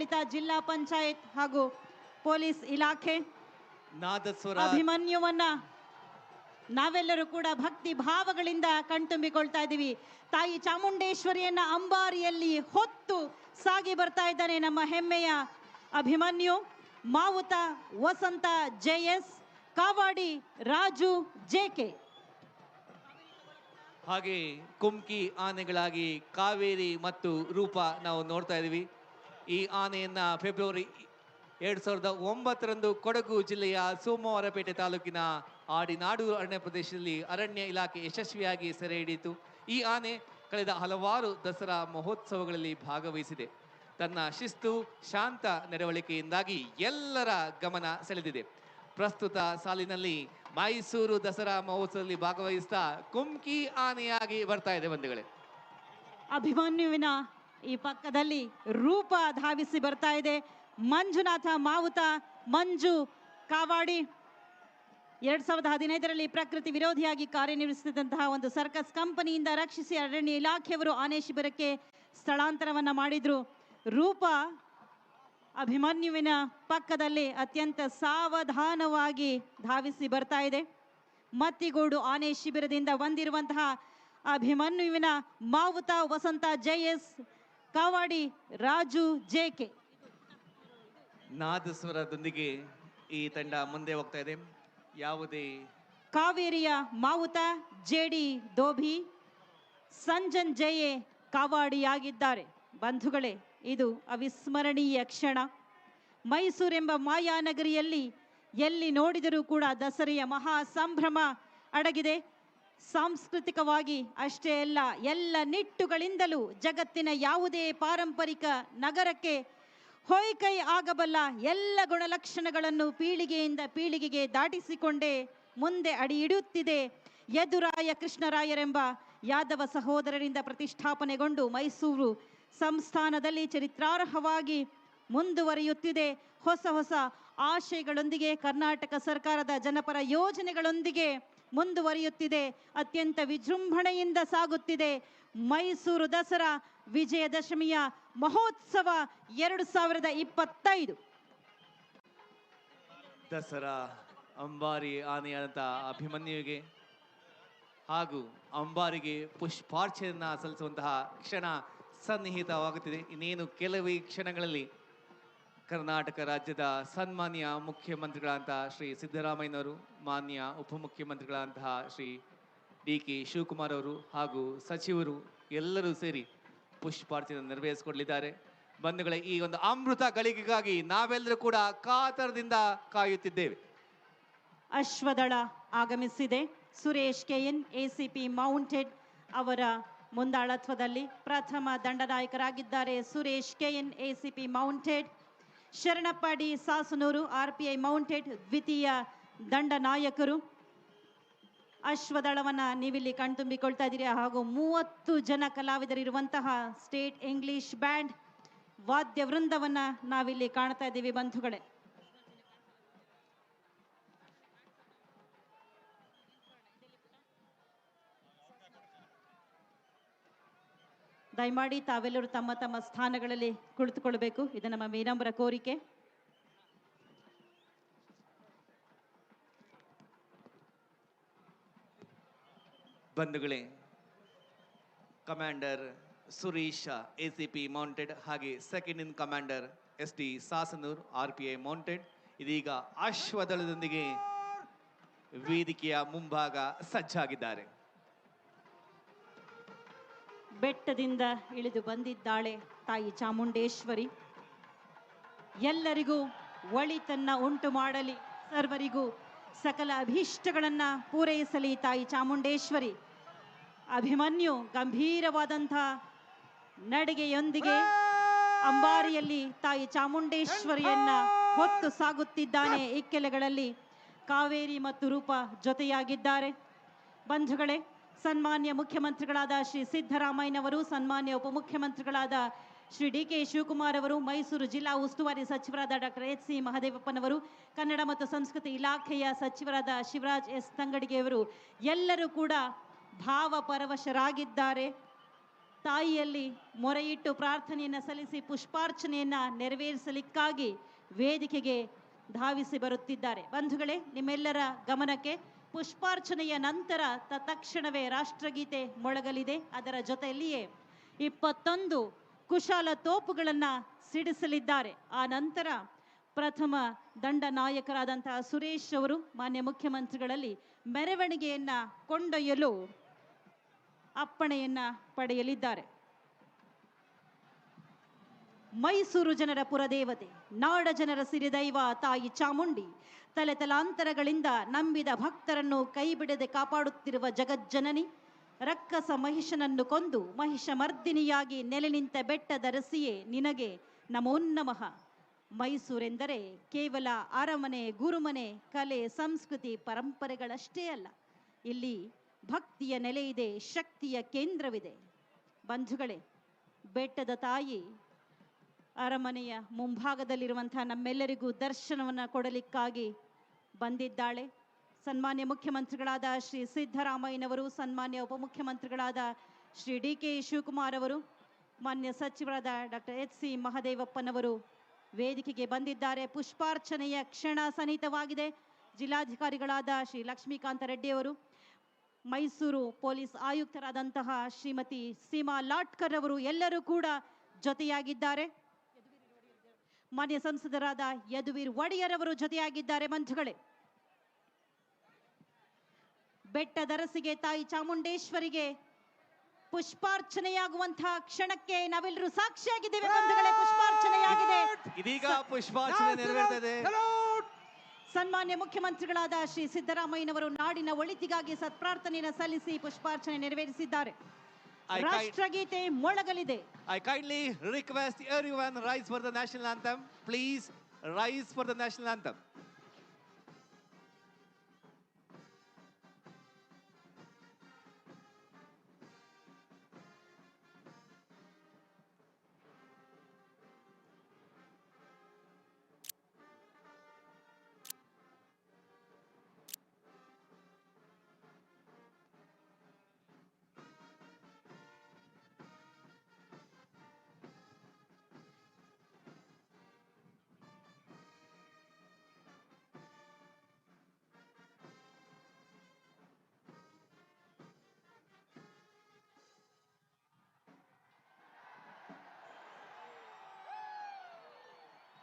ಜಿಲ್ಲಾಡಳಿತ ಜಿಲ್ಲಾ ಪಂಚಾಯತ್ ಹಾಗೂ ಪೊಲೀಸ್ ಇಲಾಖೆ ನಾದಸ್ವರ ಅಭಿಮನ್ಯುವನ್ನ ನಾವೆಲ್ಲರೂ ಕೂಡ ಭಕ್ತಿ ಭಾವಗಳಿಂದ ಕಣ್ತುಂಬಿಕೊಳ್ತಾ ಇದ್ದೀವಿ. ತಾಯಿ ಚಾಮುಂಡೇಶ್ವರಿಯನ್ನ ಅಂಬಾರಿಯಲ್ಲಿ ಹೊತ್ತು ಸಾಗಿ ಬರ್ತಾ ಇದ್ದಾನೆ ನಮ್ಮ ಹೆಮ್ಮೆಯ ಅಭಿಮನ್ಯು. ಮಾವುತ ವಸಂತ ಜೆ ಎಸ್ ಕಾವಾಡಿ ರಾಜು ಜೆಕೆ ಹಾಗೆ ಕುಮ್ಕಿ ಆನೆಗಳಾಗಿ ಕಾವೇರಿ ಮತ್ತು ರೂಪ ನಾವು ನೋಡ್ತಾ ಇದ್ದೀವಿ. ಈ ಆನೆಯನ್ನ ಫೆಬ್ರವರಿ ಎರಡ್ ಸಾವಿರದ ಒಂಬತ್ತರಂದು ಕೊಡಗು ಜಿಲ್ಲೆಯ ಸೋಮವಾರಪೇಟೆ ತಾಲೂಕಿನ ಆಡಿನಾಡು ಅರಣ್ಯ ಪ್ರದೇಶದಲ್ಲಿ ಅರಣ್ಯ ಇಲಾಖೆ ಯಶಸ್ವಿಯಾಗಿ ಸೆರೆ ಹಿಡಿಯಿತು. ಈ ಆನೆ ಕಳೆದ ಹಲವಾರು ದಸರಾ ಮಹೋತ್ಸವಗಳಲ್ಲಿ ಭಾಗವಹಿಸಿದೆ. ತನ್ನ ಶಿಸ್ತು, ಶಾಂತ ನಡವಳಿಕೆಯಿಂದಾಗಿ ಎಲ್ಲರ ಗಮನ ಸೆಳೆದಿದೆ. ಪ್ರಸ್ತುತ ಸಾಲಿನಲ್ಲಿ ಮೈಸೂರು ದಸರಾ ಮಹೋತ್ಸವದಲ್ಲಿ ಭಾಗವಹಿಸ್ತಾ ಕುಮ್ಕಿ ಆನೆಯಾಗಿ ಬರ್ತಾ ಇದೆ ಬಂಧುಗಳೇ. ಅಭಿಮನ್ಯುವಿನ ಈ ಪಕ್ಕದಲ್ಲಿ ರೂಪ ಧಾವಿಸಿ ಬರ್ತಾ ಇದೆ. ಮಂಜುನಾಥ ಮಾವುತ, ಮಂಜು ಕಾವಾಡಿ. ಎರಡ್ ಸಾವಿರದ ಹದಿನೈದರಲ್ಲಿ ಪ್ರಕೃತಿ ವಿರೋಧಿಯಾಗಿ ಕಾರ್ಯನಿರ್ವಹಿಸುತ್ತಿದ್ದಂತಹ ಒಂದು ಸರ್ಕಸ್ ಕಂಪನಿಯಿಂದ ರಕ್ಷಿಸಿ ಅರಣ್ಯ ಇಲಾಖೆಯವರು ಆನೆ ಶಿಬಿರಕ್ಕೆ ಸ್ಥಳಾಂತರವನ್ನ ಮಾಡಿದ್ರು. ರೂಪ ಅಭಿಮನ್ಯುವಿನ ಪಕ್ಕದಲ್ಲಿ ಅತ್ಯಂತ ಸಾವಧಾನವಾಗಿ ಧಾವಿಸಿ ಬರ್ತಾ ಇದೆ. ಮತ್ತಿಗೋಡು ಆನೆ ಶಿಬಿರದಿಂದ ಬಂದಿರುವಂತಹ ಅಭಿಮನ್ಯುವಿನ ಮಾವುತ ವಸಂತ ಜೈ ಎಸ್ ಕಾವಾಡಿ ರಾಜು ಜೆಕೆ ನಾದಸ್ವರದೊಂದಿಗೆ ಈ ತಂಡ ಮುಂದೆ ಹೋಗ್ತಾ ಇದೆ. ಯಾವುದೇ ಕಾವೇರಿಯ ಮಾವುತ ಜೆಡಿ ದೋಭಿ ಸಂಜನ್ ಜಯೆ ಕಾವಾಡಿಯಾಗಿದ್ದಾರೆ. ಬಂಧುಗಳೇ ಇದು ಅವಿಸ್ಮರಣೀಯ ಕ್ಷಣ. ಮೈಸೂರೆಂಬ ಮಾಯಾನಗರಿಯಲ್ಲಿ ಎಲ್ಲಿ ನೋಡಿದರೂ ಕೂಡ ದಸರೆಯ ಮಹಾ ಸಂಭ್ರಮ ಅಡಗಿದೆ. ಸಾಂಸ್ಕೃತಿಕವಾಗಿ ಅಷ್ಟೇ ಅಲ್ಲ, ಎಲ್ಲ ನಿಟ್ಟುಗಳಿಂದಲೂ ಜಗತ್ತಿನ ಯಾವುದೇ ಪಾರಂಪರಿಕ ನಗರಕ್ಕೆ ಹೊಯ್ಕೈ ಆಗಬಲ್ಲ ಎಲ್ಲ ಗುಣಲಕ್ಷಣಗಳನ್ನು ಪೀಳಿಗೆಯಿಂದ ಪೀಳಿಗೆಗೆ ದಾಟಿಸಿಕೊಂಡೇ ಮುಂದೆ ಅಡಿ ಇಡುತ್ತಿದೆ ಯದುರಾಯ ಕೃಷ್ಣರಾಯರೆಂಬ ಯಾದವ ಸಹೋದರರಿಂದ ಪ್ರತಿಷ್ಠಾಪನೆಗೊಂಡು ಮೈಸೂರು ಸಂಸ್ಥಾನದಲ್ಲಿ ಚರಿತ್ರಾರ್ಹವಾಗಿ ಮುಂದುವರಿಯುತ್ತಿದೆ. ಹೊಸ ಹೊಸ ಆಶಯಗಳೊಂದಿಗೆ ಕರ್ನಾಟಕ ಸರ್ಕಾರದ ಜನಪರ ಯೋಜನೆಗಳೊಂದಿಗೆ ಮುಂದುವರಿಯುತ್ತಿದೆ. ಅತ್ಯಂತ ವಿಜೃಂಭಣೆಯಿಂದ ಸಾಗುತ್ತಿದೆ. ಮೈಸೂರು ದಸರಾ ವಿಜಯದಶಮಿಯ ಮಹೋತ್ಸವ ಎರಡು ಸಾವಿರದ ಇಪ್ಪತ್ತೈದು. ದಸರಾ ಅಂಬಾರಿ ಆನೆಯಾದಂಥ ಅಭಿಮನ್ಯುವಿಗೆ ಹಾಗೂ ಅಂಬಾರಿಗೆ ಪುಷ್ಪಾರ್ಚನೆಯನ್ನ ಸಲ್ಲಿಸುವಂತಹ ಕ್ಷಣ ಸನ್ನಿಹಿತವಾಗುತ್ತಿದೆ. ಇನ್ನೇನು ಕೆಲವೇ ಕ್ಷಣಗಳಲ್ಲಿ ಕರ್ನಾಟಕ ರಾಜ್ಯದ ಸನ್ಮಾನ್ಯ ಮುಖ್ಯಮಂತ್ರಿಗಳಂತಹ ಶ್ರೀ ಸಿದ್ದರಾಮಯ್ಯನವರು, ಮಾನ್ಯ ಉಪಮುಖ್ಯಮಂತ್ರಿಗಳಂತಹ ಶ್ರೀ ಡಿ ಕೆ ಶಿವಕುಮಾರ್ ಅವರು ಹಾಗೂ ಸಚಿವರು ಎಲ್ಲರೂ ಸೇರಿ ಪುಷ್ಪಾರ್ಚನೆ ನೆರವೇರಿಸಿಕೊಡಲಿದ್ದಾರೆ. ಬಂಧುಗಳ, ಈ ಒಂದು ಅಮೃತ ಗಳಿಗೆಗಾಗಿ ನಾವೆಲ್ಲರೂ ಕೂಡ ಕಾತರದಿಂದ ಕಾಯುತ್ತಿದ್ದೇವೆ. ಅಶ್ವದಳ ಆಗಮಿಸಿದೆ. ಸುರೇಶ್ ಕೆಎನ್ ಎಸಿಪಿ ಮೌಂಟೆಡ್ ಅವರ ಮುಂದಾಳತ್ವದಲ್ಲಿ ಪ್ರಥಮ ದಂಡನಾಯಕರಾಗಿದ್ದಾರೆ Suresh KN ACP mounted. Sharanappa D Sasanur RPI mounted ದ್ವಿತೀಯ ದಂಡ ನಾಯಕರು. ಅಶ್ವದಳವನ್ನ ನೀವಿಲ್ಲಿ ಕಣ್ತುಂಬಿಕೊಳ್ತಾ ಇದ್ದೀರಿ. ಹಾಗೂ ಮೂವತ್ತು ಜನ ಕಲಾವಿದರಿರುವಂತಹ ಸ್ಟೇಟ್ ಇಂಗ್ಲಿಷ್ ಬ್ಯಾಂಡ್ ವಾದ್ಯ ವೃಂದವನ್ನ ನಾವಿಲ್ಲಿ ಕಾಣ್ತಾ ಇದ್ದೀವಿ ಬಂಧುಗಳೇ. ದಯಮಾಡಿ ತಾವೆಲ್ಲರೂ ತಮ್ಮ ತಮ್ಮ ಸ್ಥಾನಗಳಲ್ಲಿ ಕುಳಿತುಕೊಳ್ಳಬೇಕು. ಇದು ನಮ್ಮ ವಿನಮ್ರ ಕೋರಿಕೆ. ಬಂಧುಗಳೇ, commander Suresh A C P mounted ಹಾಗೆ second in commander S T Sasanur R P I mounted ಇದೀಗ ಅಶ್ವದಳದೊಂದಿಗೆ ವೇದಿಕೆಯ ಮುಂಭಾಗ ಸಜ್ಜಾಗಿದ್ದಾರೆ. ಬೆಟ್ಟದಿಂದ ಇಳಿದು ಬಂದಿದ್ದಾಳೆ ತಾಯಿ ಚಾಮುಂಡೇಶ್ವರಿ. ಎಲ್ಲರಿಗೂ ಒಳಿತನ್ನ ಉಂಟು ಮಾಡಲಿ, ಸರ್ವರಿಗೂ ಸಕಲ ಅಭೀಷ್ಟಗಳನ್ನ ಪೂರೈಸಲಿ ತಾಯಿ ಚಾಮುಂಡೇಶ್ವರಿ. ಅಭಿಮನ್ಯು ಗಂಭೀರವಾದಂಥ ನಡಿಗೆಯೊಂದಿಗೆ ಅಂಬಾರಿಯಲ್ಲಿ ತಾಯಿ ಚಾಮುಂಡೇಶ್ವರಿಯನ್ನ ಹೊತ್ತು ಸಾಗುತ್ತಿದ್ದಾನೆ. ಇಕ್ಕೆಲೆಗಳಲ್ಲಿ ಕಾವೇರಿ ಮತ್ತು ರೂಪ ಜೊತೆಯಾಗಿದ್ದಾರೆ. ಬಂಧುಗಳೇ ಸನ್ಮಾನ್ಯ ಮುಖ್ಯಮಂತ್ರಿಗಳಾದ ಶ್ರೀ ಸಿದ್ದರಾಮಯ್ಯನವರು, ಸನ್ಮಾನ್ಯ ಉಪಮುಖ್ಯಮಂತ್ರಿಗಳಾದ ಶ್ರೀ ಡಿ ಕೆ ಶಿವಕುಮಾರ್ ಅವರು, ಮೈಸೂರು ಜಿಲ್ಲಾ ಉಸ್ತುವಾರಿ ಸಚಿವರಾದ ಡಾಕ್ಟರ್ ಎಚ್. ಸಿ. ಮಹದೇವಪ್ಪನವರು, ಕನ್ನಡ ಮತ್ತು ಸಂಸ್ಕೃತಿ ಇಲಾಖೆಯ ಸಚಿವರಾದ ಶಿವರಾಜ್ ಎಸ್. ತಂಗಡಿಗೆಯವರು ಎಲ್ಲರೂ ಕೂಡ ಭಾವಪರವಶರಾಗಿದ್ದಾರೆ ತಾಯಿಯಲ್ಲಿ ಮೊರೆಯಿಟ್ಟು ಪ್ರಾರ್ಥನೆಯನ್ನು ಸಲ್ಲಿಸಿ ಪುಷ್ಪಾರ್ಚನೆಯನ್ನ ನೆರವೇರಿಸಲಿಕ್ಕಾಗಿ ವೇದಿಕೆಗೆ ಧಾವಿಸಿ ಬರುತ್ತಿದ್ದಾರೆ. ಬಂಧುಗಳೇ, ನಿಮ್ಮೆಲ್ಲರ ಗಮನಕ್ಕೆ ಪುಷ್ಪಾರ್ಚನೆಯ ನಂತರ ತತ್ಕ್ಷಣವೇ ರಾಷ್ಟ್ರಗೀತೆ ಮೊಳಗಲಿದೆ. ಅದರ ಜೊತೆಯಲ್ಲಿಯೇ ಇಪ್ಪತ್ತೊಂದು ಕುಶಾಲ ತೋಪುಗಳನ್ನು ಸಿಡಿಸಲಿದ್ದಾರೆ. ಆ ನಂತರ ಪ್ರಥಮ ದಂಡ ನಾಯಕರಾದಂತಹ ಸುರೇಶ್ ಅವರು ಮಾನ್ಯ ಮುಖ್ಯಮಂತ್ರಿಗಳಲ್ಲಿ ಮೆರವಣಿಗೆಯನ್ನು ಕೊಂಡೊಯ್ಯಲು ಅಪ್ಪಣೆಯನ್ನ ಪಡೆಯಲಿದ್ದಾರೆ. ಮೈಸೂರು ಜನರ ಪುರದೇವತೆ. ನಾಡ ಜನರ ಸಿರಿದೈವ ತಾಯಿ ಚಾಮುಂಡಿ ತಲೆ ತಲಾಂತರಗಳಿಂದ ನಂಬಿದ ಭಕ್ತರನ್ನು ಕೈಬಿಡದೆ ಕಾಪಾಡುತ್ತಿರುವ ಜಗಜ್ಜನನಿ, ರಕ್ಕಸ ಮಹಿಷನನ್ನು ಕೊಂದು ಮಹಿಷ ಮರ್ದಿನಿಯಾಗಿ ನೆಲೆ ನಿಂತ ಬೆಟ್ಟದರಸಿಯೇ ನಿನಗೆ ನಮೋನ್ನಮಃ. ಮೈಸೂರೆಂದರೆ ಕೇವಲ ಅರಮನೆ, ಗುರುಮನೆ, ಕಲೆ, ಸಂಸ್ಕೃತಿ, ಪರಂಪರೆಗಳಷ್ಟೇ ಅಲ್ಲ, ಇಲ್ಲಿ ಭಕ್ತಿಯ ನೆಲೆಯಿದೆ ಶಕ್ತಿಯ ಕೇಂದ್ರವಿದೆ. ಬಂಧುಗಳೇ, ಬೆಟ್ಟದ ತಾಯಿ ಅರಮನೆಯ ಮುಂಭಾಗದಲ್ಲಿರುವಂತಹ ನಮ್ಮೆಲ್ಲರಿಗೂ ದರ್ಶನವನ್ನು ಕೊಡಲಿಕ್ಕಾಗಿ ಬಂದಿದ್ದಾಳೆ. ಸನ್ಮಾನ್ಯ ಮುಖ್ಯಮಂತ್ರಿಗಳಾದ ಶ್ರೀ ಸಿದ್ದರಾಮಯ್ಯನವರು, ಸನ್ಮಾನ್ಯ ಉಪಮುಖ್ಯಮಂತ್ರಿಗಳಾದ ಶ್ರೀ ಡಿ ಕೆ ಶಿವಕುಮಾರ್ ಅವರು, ಮಾನ್ಯ ಸಚಿವರಾದ ಡಾಕ್ಟರ್ ಎಚ್ ಸಿ ಮಹದೇವಪ್ಪನವರು ವೇದಿಕೆಗೆ ಬಂದಿದ್ದಾರೆ. ಪುಷ್ಪಾರ್ಚನೆಯ ಕ್ಷಣ ಸನ್ನಿಹಿತವಾಗಿದೆ ಜಿಲ್ಲಾಧಿಕಾರಿಗಳಾದ ಶ್ರೀ ಲಕ್ಷ್ಮೀಕಾಂತ ರೆಡ್ಡಿ ಅವರು, ಮೈಸೂರು ಪೊಲೀಸ್ ಆಯುಕ್ತರಾದಂತಹ ಶ್ರೀಮತಿ ಸೀಮಾ ಲಾಟ್ಕರ್ ಅವರು ಎಲ್ಲರೂ ಕೂಡ ಜೊತೆಯಾಗಿದ್ದಾರೆ. ಮಾನ್ಯ ಸಂಸದರಾದ ಯದುವೀರ್ ಒಡೆಯರ್ ಅವರು ಜೊತೆಯಾಗಿದ್ದಾರೆ ಬಂಧುಗಳೇ. ಬೆಟ್ಟದರಸಿಗೆ ತಾಯಿ ಚಾಮುಂಡೇಶ್ವರಿಗೆ ಪುಷ್ಪಾರ್ಚನೆಯಾಗುವಂತಹ ಕ್ಷಣಕ್ಕೆ ನಾವೆಲ್ಲರೂ ಸಾಕ್ಷಿಯಾಗಿದ್ದೇವೆ ಬಂಧುಗಳೇ ಪುಷ್ಪಾರ್ಚನೆಯಾಗಿದೆ. ಇದೀಗ ಪುಷ್ಪಾರ್ಚನೆ ಸನ್ಮಾನ್ಯ ಮುಖ್ಯಮಂತ್ರಿಗಳಾದ ಶ್ರೀ ಸಿದ್ದರಾಮಯ್ಯನವರು ನಾಡಿನ ಒಳಿತಿಗಾಗಿ ಸತ್ಪ್ರಾರ್ಥನೆಯನ್ನು ಸಲ್ಲಿಸಿ ಪುಷ್ಪಾರ್ಚನೆ ನೆರವೇರಿಸಿದ್ದಾರೆ. I ರಾಷ್ಟ್ರಗೀತೆ ಮೊಳಗಲಿದೆ I kindly request everyone rise for the national anthem. Please rise for the national anthem.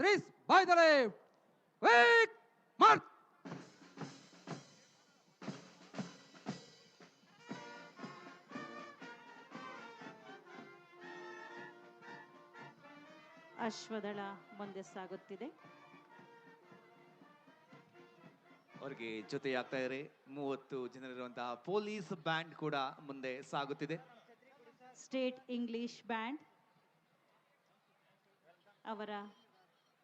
Threes by the left. March. ಅಶ್ವದಳ ಮುಂದೆ ಸಾಗುತ್ತಿದೆ ಅವರಿಗೆ ಜೊತೆ ಆಗ್ತಾ ಇದ್ದಾರೆ ಮೂವತ್ತು ಜನರಿರುವಂತಹ ಪೊಲೀಸ್ ಬ್ಯಾಂಡ್ ಕೂಡ ಮುಂದೆ ಸಾಗುತ್ತಿದೆ ಸ್ಟೇಟ್ ಇಂಗ್ಲಿಷ್ ಬ್ಯಾಂಡ್ ಅವರ